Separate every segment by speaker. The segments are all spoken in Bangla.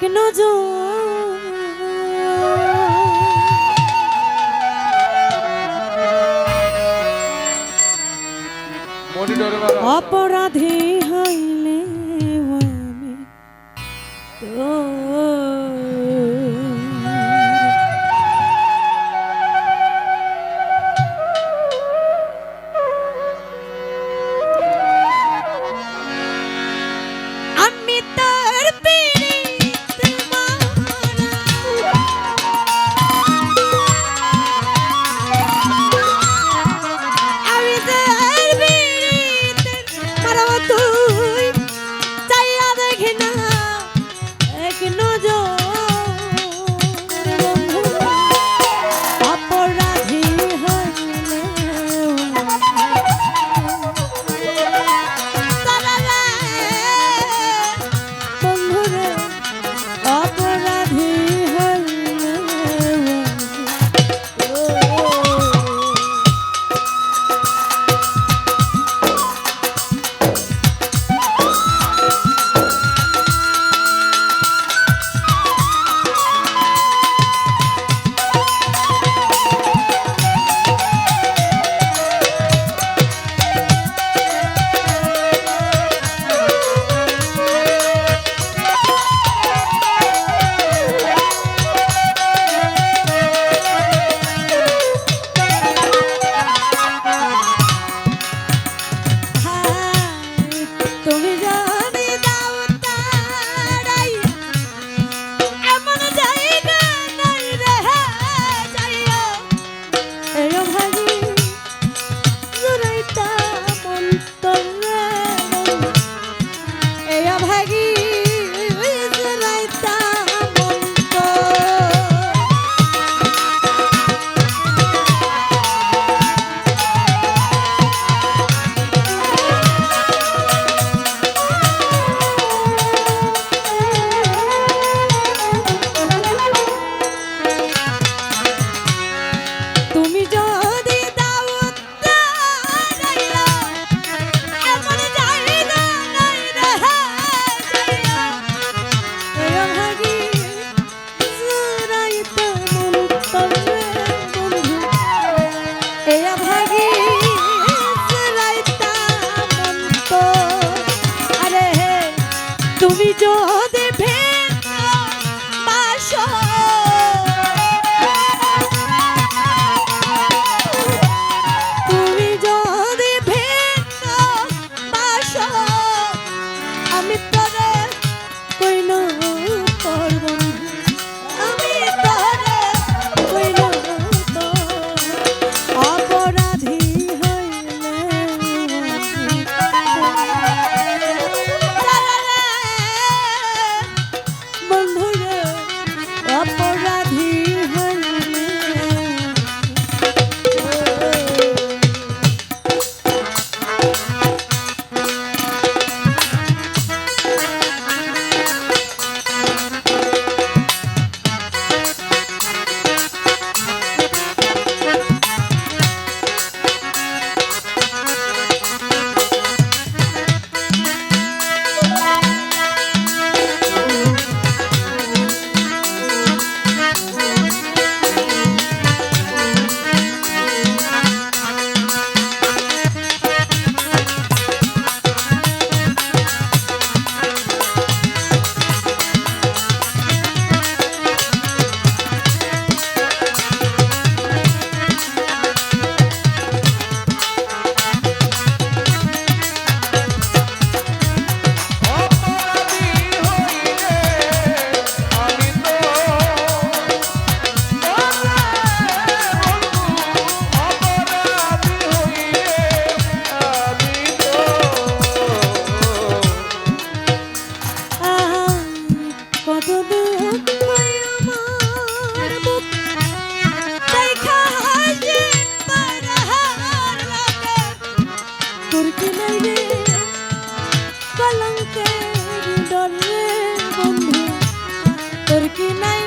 Speaker 1: এক নজর। অপরাধী কলঙ্কের ডরে বন্ধু। তোর কি নাই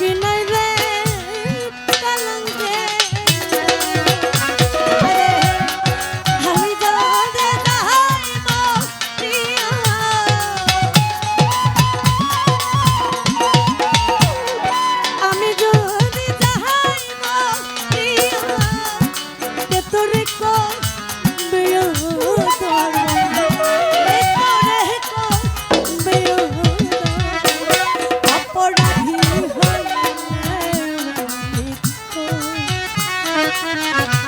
Speaker 1: You know. Thank you.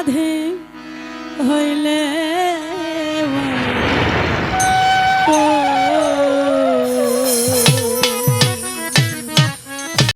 Speaker 1: অপরাধী হইলে